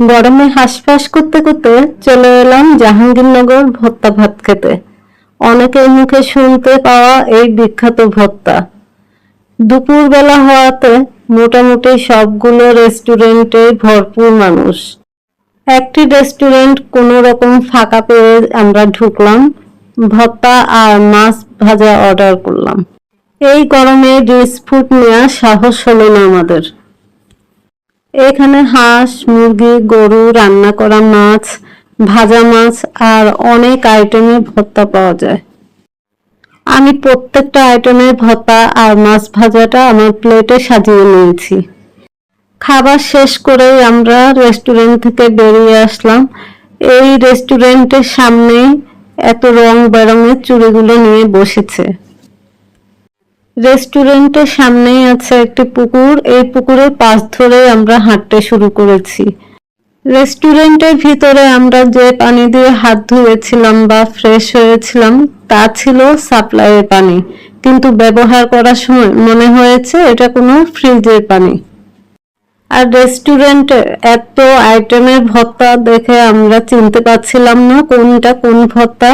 গরমে হাঁসফাঁস করতে করতে চলে এলাম জাহাঙ্গীরনগর ভত্তা ভাত খেতে। অনেকের মুখে শুনতে পাওয়া এই বিখ্যাত ভত্তা। দুপুর বেলা হওয়াতে মোটামুটি সবগুলো রেস্টুরেন্টে ভরপুর মানুষ। একটি রেস্টুরেন্ট কোনো রকম ফাঁকা পেয়ে আমরা ঢুকলাম, ভত্তা আর মাছ ভাজা অর্ডার করলাম। এই গরমে রিচ ফুড নেওয়া সাহস হলো না আমাদের। এখানে হাঁস, মুরগি, গরু, রান্না করা মাছ, ভাজা মাছ আর অনেক আইটেমের ভর্তা পাওয়া যায়। আমি প্রত্যেকটা আইটেমের ভর্তা আর মাছ ভাজাটা আমার প্লেটে সাজিয়ে নিয়েছি। খাবার শেষ করে আমরা রেস্টুরেন্ট থেকে বেরিয়ে আসলাম। এই রেস্টুরেন্টের সামনেই এত রং বেরঙের চুড়িগুলো নিয়ে বসেছে। রেস্টুরেন্টের সামনেই আছে একটি পুকুর। এই পুকুরের পাশ ধরে আমরা হাঁটতে শুরু করেছি। রেস্টুরেন্টের ভিতরে আমরা যে পানি দিয়ে হাত ধুয়েছিলাম বা ফ্রেশ হয়েছিলাম, তা ছিল সাপ্লাইয়ের পানি। কিন্তু ব্যবহার করার সময় মনে হয়েছে এটা কোনো ফ্রিজের পানি। আর রেস্টুরেন্টে এত আইটেমের ভর্তা দেখে আমরা চিনতে পারছিলাম না কোনটা কোন ভর্তা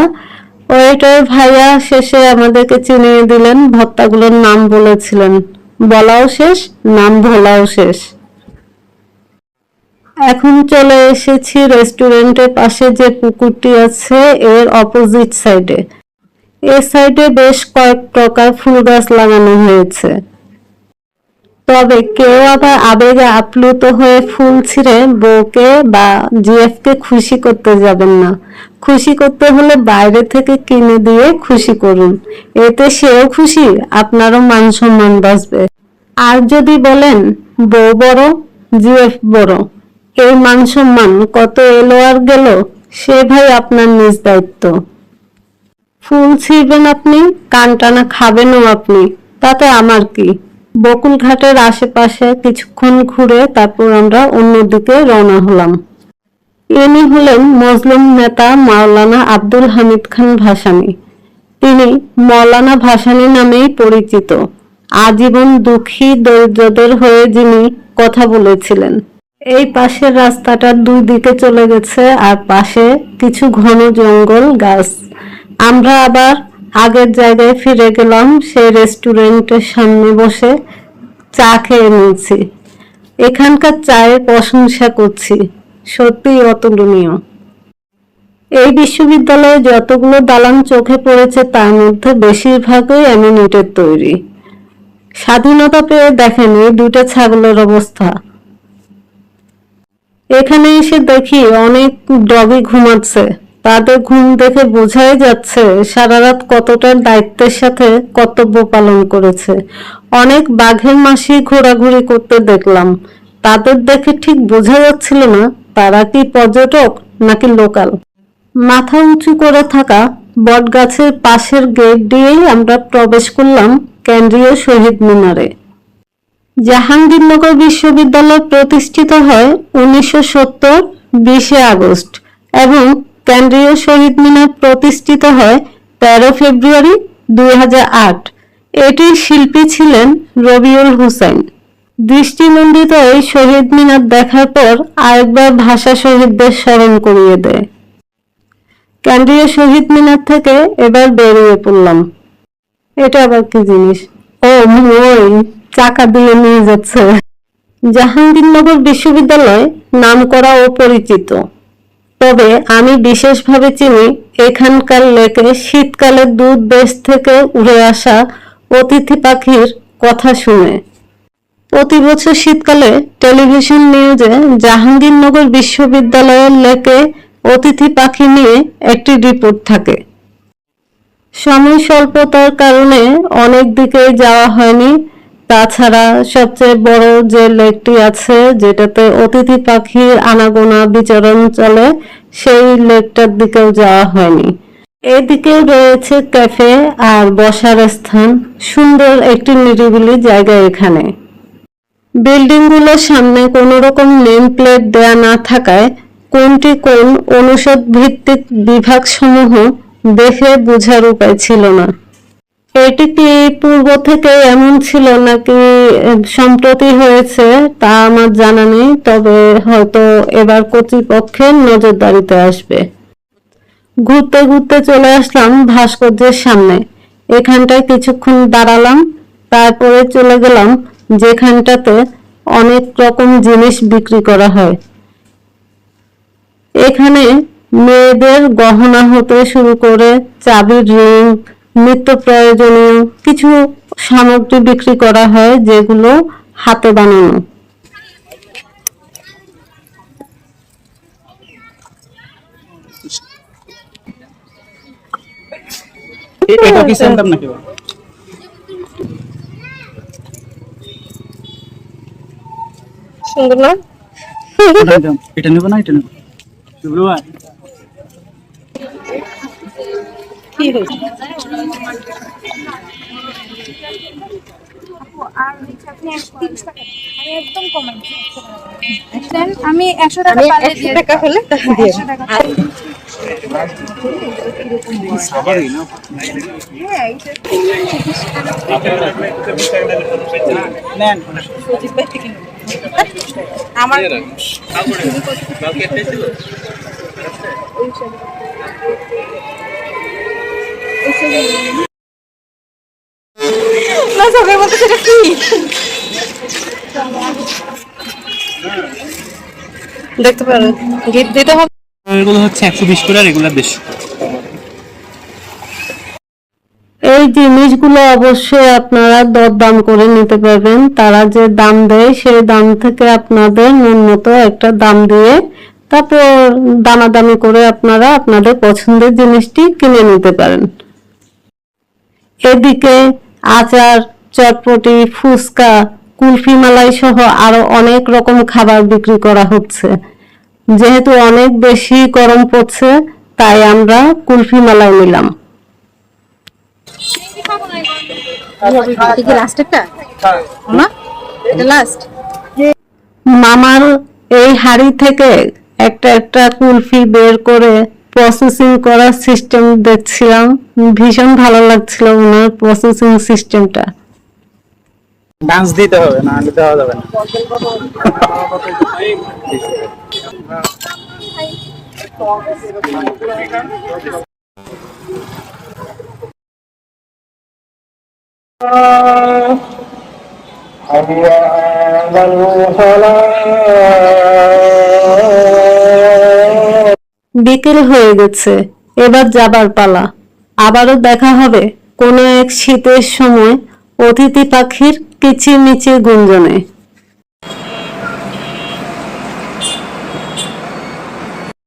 ওয়েটার ভাইয়া শেষে আমাদেরকে চিনিয়ে দিলেন ভত্তাগুলোর নাম বলেছিলেন। বলাও শেষ, নাম ভোলাও শেষ। এখন চলে এসেছি রেস্টুরেন্টের পাশে যে পুকুরটি আছে, এর অপোজিট সাইডে এ সাইডে বেশ কয়েক প্রকার ফুল গাছ লাগানো হয়েছে। তবে কেউ আবার আবেগে আপ্লুত হয়ে ফুল ছিঁড়ে বউকে বা জিএফ কে খুশি করতে যাবেন না। খুশি করতে হলে বাইরে থেকে কিনে দিয়ে খুশি করুন। এতে সেও খুশি, আপনারও মান সম্মান বাঁচবে। আর যদি বলেন, বউ বড়, জিএফ বড় এই মান সম্মান কত এলো আর গেল, সে ভাই আপনার নিজ দায়িত্ব। ফুল ছিঁড়বেন আপনি কান টানা খাবেনও আপনি, তাতে আমার কি? বকুল ঘাটের আশেপাশে কিছুক্ষণ ঘুরে তারপর আমরা অন্যদিকে রওনা হলাম। ইনি হলেন মুসলিম নেতা মাওলানা আব্দুল হামিদ খান ভাসানী। তিনি মৌলানা ভাসানী নামেই পরিচিত। আজীবন দুঃখী, দরিদ্রদের হয়ে যিনি কথা বলেছিলেন। এই পাশের রাস্তাটার দুই দিকে চলে গেছে, আর পাশে কিছু ঘন জঙ্গল গাছ। আমরা আবার আগের জায়গায় ফিরে গেলাম, সেই রেস্টুরেন্টের সামনে বসে চা খেয়ে নিয়েছি। এখানকার চায়ের প্রশংসা করছি। সত্যিই অতুলনীয়। এই বিশ্ববিদ্যালয়ে যতগুলো দালান চোখে পড়েছে, তার মধ্যে বেশিরভাগই অ্যামিনিটের তৈরি। স্বাধীনতা পেয়ে দেখেন এই দুইটা ছাগলের অবস্থা। এখানে এসে দেখি অনেক ডগি ঘুমাচ্ছে। তাদের ঘুম দেখে বোঝাই যাচ্ছে সারা রাত কতটা দায়িত্বের সাথে কর্তব্য পালন করেছে। অনেক বাঘের মাসি ঘোরাঘুরি করতে দেখলাম। তাদের দেখে ঠিক বোঝা যাচ্ছিল না তারা কি পর্যটক নাকি লোকাল। মাথা উঁচু করে থাকা বটগাছের পাশের গেট দিয়েই আমরা প্রবেশ করলাম কেন্দ্রীয় শহীদ মিনারে। জাহাঙ্গীরনগর বিশ্ববিদ্যালয় প্রতিষ্ঠিত হয় উনিশশো সত্তর বিশে আগস্ট এবং কেন্দ্রীয় শহীদ মিনার প্রতিষ্ঠিত হয় তেরো ফেব্রুয়ারি দুই হাজার আট। এটির শিল্পী ছিলেন রবিউল হুসাইন দৃষ্টিনন্দিত এই শহীদ মিনার দেখার পর আরেকবার ভাষা শহীদদের স্মরণ করিয়ে দেয়। কেন্দ্রীয় শহীদ মিনার থেকে এবার বেরিয়ে পড়লাম। এটা আবার কি জিনিস? ও ওই চাকা দিয়ে নিয়ে যাচ্ছে। জাহাঙ্গীরনগর বিশ্ববিদ্যালয় নামকরা ও পরিচিত। তবে আমি বিশেষভাবে চিনি এখানকার লেকে শীতকালে দূর দেশ থেকে উড়ে আসা অতিথি পাখির কথা শুনে। প্রতি বছর শীতকালে টেলিভিশন নিউজে জাহাঙ্গীরনগর বিশ্ববিদ্যালয়ের লেকে অতিথি পাখি নিয়ে একটি রিপোর্ট থাকে। সময় স্বল্পতার কারণে অনেক দিকে যাওয়া হয়নি। তাছাড়া সবচেয়ে বড় যে লেকটি আছে, যেটাতে অতিথি পাখির আনাগোনা বিচরণ চলে, সেই লেকটার দিকেও যাওয়া হয়নি। এদিকে রয়েছে ক্যাফে আর বসার স্থান। সুন্দর একটি নিরিবিলি জায়গা এখানে। বিল্ডিংগুলোর সামনে কোনো রকম নেম প্লেট দেয়া না থাকায় কোনটি কোন অনুষদ ভিত্তিক বিভাগসমূহ দেখে বোঝার উপায় ছিল না। এটি কি পূর্ব থেকে এমন ছিল নাকি সম্প্রতি হয়েছে তা আমার জানা নেই, তবে হয়তো এবার কর্তৃপক্ষের নজরদারিতে আসবে। ঘুরতে ঘুরতে চলে আসলাম ভাস্কর্যের সামনে। এখানটায় কিছুক্ষণ দাঁড়ালাম, তারপরে চলে গেলাম যেখানটাতে অনেক রকম জিনিস বিক্রি করা হয়। এখানে মেয়েদের গহনা হতে শুরু করে চাবির রিং নিত্য প্রয়োজনীয় কিছু সামগ্রী বিক্রি করা হয় যেগুলো হাতে বানানো। এটা কি সেম দাম নাকি? সুন্দর না? এটা নেব না এটা নেব শুভ্রু ভাই কি হয়েছে? আমি একশো টাকা। একশো টাকা হলে আমার না সবাই বলতে সেটা কি? দেখতে পারেন গিফট দিতে হবে। এগুলো হচ্ছে একশো বিশ করে আর এগুলো দেড়শো এই জিনিসগুলো অবশ্যই আপনারা দরদাম করে নিতে পারবেন। তারা যে দাম দেয় সেই দাম থেকে আপনাদের ন্যূনত একটা দাম দিয়ে তারপর দামাদামি করে আপনারা আপনাদের পছন্দের জিনিসটি কিনে নিতে পারেন। এদিকে আচার চটপটি ফুচকা কুলফি মালাই সহ আরও অনেক রকম খাবার বিক্রি করা হচ্ছে। যেহেতু অনেক বেশি গরম পড়ছে তাই আমরা কুলফি মালাই নিলাম। মামার এই হাড়ি থেকে একটা একটা কুলফি বের করে প্রসেসিং করার সিস্টেম দেখছিলাম ভীষণ ভালো লাগছিল ওনার প্রসেসিং সিস্টেমটা ডান্স দিতে হবে না হলে দেওয়া যাবে না বিকেল হয়ে গেছে, এবার যাবার পালা। আবারও দেখা হবে কোনো এক শীতের সময় অতিথি পাখির কিচিরমিচির গুঞ্জনে।